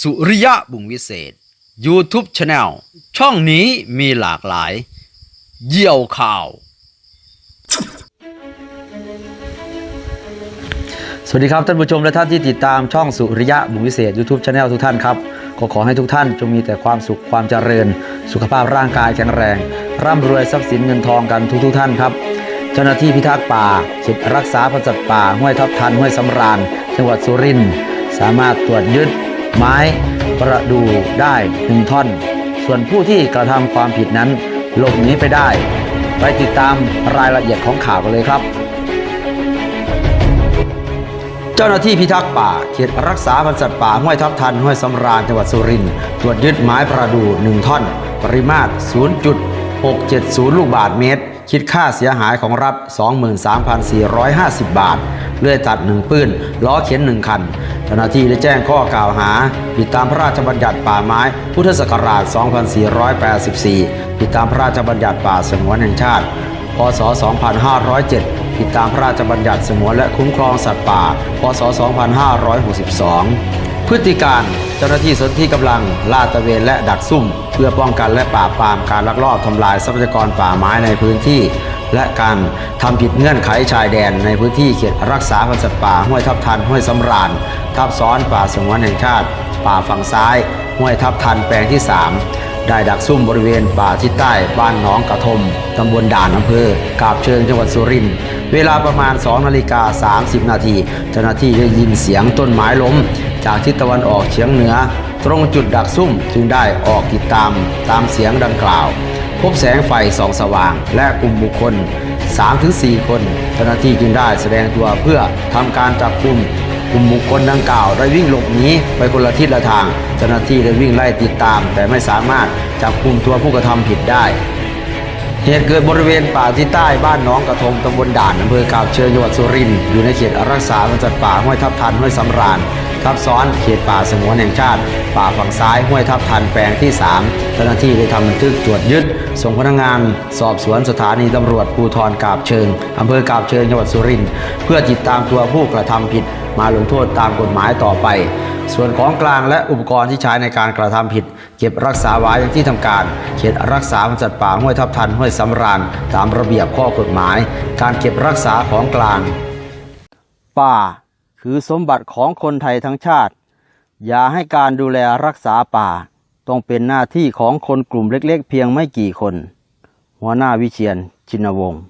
สุริยะบุงวิเศษ YouTube Channel ช่องนี้มีหลากหลาย เยี่ยวข่าว สวัสดีครับท่านผู้ชมและท่านที่ติดตามช่องสุริยะบุงวิเศษ YouTube Channel ทุกท่านครับขอขอให้ทุกท่านจงมีแต่ความสุขความเจริญ สุขภาพร่างกายแข็งแรง ร่ำรวยทรัพย์สินเงินทองกันทุกทุกท่านครับ เจ้าหน้าที่พิทักษ์ป่าเขตรักษาพันธุ์สัตว์ป่าห้วยทับทันห้วยสำราญจังหวัดสุรินทร์สามารถตรวจยึด ไม้ประดู่ได้หนึ่งท่อน ส่วนผู้ที่กระทำความผิดนั้นหลบหนีไปได้ ไปติดตามรายละเอียดของข่าวกันเลยครับ เจ้าหน้าที่พิทักษ์ป่า เขตรักษาพันธุ์สัตว์ป่าห้วยทับทันห้วยสำราญจังหวัดสุรินทร์ตรวจยึดไม้ประดู่1ท่อน ปริมาตร 670 ลูกบาทเมตร คิดค่าเสียหายของรัฐ 23,450 บาท เลื่อยตัด 1 ปื้น ล้อเข็น 1 คันเจ้าหน้าที่ได้แจ้งข้อกล่าวหา ผิดตามพระราชบัญญัติป่าไม้ พุทธศักราช 2484 ผิดตามพระราชบัญญัติป่าสงวนแห่งชาติ พศ 2507 ผิดตามพระราชบัญญัติสงวนและคุ้มครองสัตว์ป่า พศ 2562 พฤติการเจ้าหน้าที่สนที่กำลังลาดตระเวนและดักซุ่ม เพื่อป้องกันและปราบปรามการลักลอบทำลายทรัพยากรป่าไม้ในพื้นที่ และการทำผิดเงื่อนไขชายแดนในพื้นที่เขตรักษาพันธุ์สัตว์ป่าห้วยทับทันห้วยสำราญทับซ้อนป่าสงวนแห่งชาติ ป่าฝั่งซ้ายห้วยทับทันแปลงที่ 3ได้ดักซุ่มบริเวณป่าทิศใต้บ้านหนองกระทม ตำบลด่านอำเภอกาบเชิงจังหวัดสุรินทร์เวลาประมาณ 2 นาฬิกา 30 นาทีเจ้าหน้าที่ได้ยินเสียงต้นไม้ล้ม จากทิศตะวันออกเฉียงเหนือ ตรงจุดดักซุ่มจึงได้ออกติดตามตามเสียงดังกล่าว พบแสงไฟสองสว่าง และกลุ่มบุคคล 3-4 คนเจ้าหน้าที่จึงได้แสดงตัวเพื่อทำการจับกุมกลุ่มบุคคลดังกล่าวได้วิ่งหลบหนีไปคนละทิศละทาง เจ้าหน้าที่ได้วิ่งไล่ติดตาม แต่ไม่สามารถจับกลุ่มตัวผู้กระทำผิดได้ เหตุเกิดบริเวณป่าที่ใต้บ้านน้องกระทงตำบลด่านอำเภอกาบเชิงจังหวัดสุรินทร์อยู่ในเขตรักษาพันธุ์สัตว์ป่าห้วยทับทันห้วยสำราญ ทับซ้อนเขตป่าสงวนแห่งชาติ ป่าฝั่งซ้ายห้วยทับทันแปลงที่ 3 เจ้าหน้าที่ได้ทำบันทึกตรวจยึด ส่งพนักงาน สอบสวนสถานีตำรวจภูธรกาบเชิงอำเภอกาบเชิงจังหวัดสุรินทร์เพื่อติดตามตัวผู้กระทำผิดมาลงโทษตามกฎหมายต่อไป ส่วนของกลางและอุปกรณ์ที่ใช้ในการกระทำผิด เก็บรักษาไว้ที่ทำการ เขตรักษาพันธุ์สัตว์ป่าห้วยทับทันห้วยสำราญตามระเบียบข้อกฎหมาย การเก็บรักษาของกลาง ป่า คือสมบัติของคนไทยทั้งชาติ อย่าให้การดูแลรักษาป่า ต้องเป็นหน้าที่ของคนกลุ่มเล็กๆ เพียงไม่กี่คน หัวหน้าวิเชียนชินวงศ์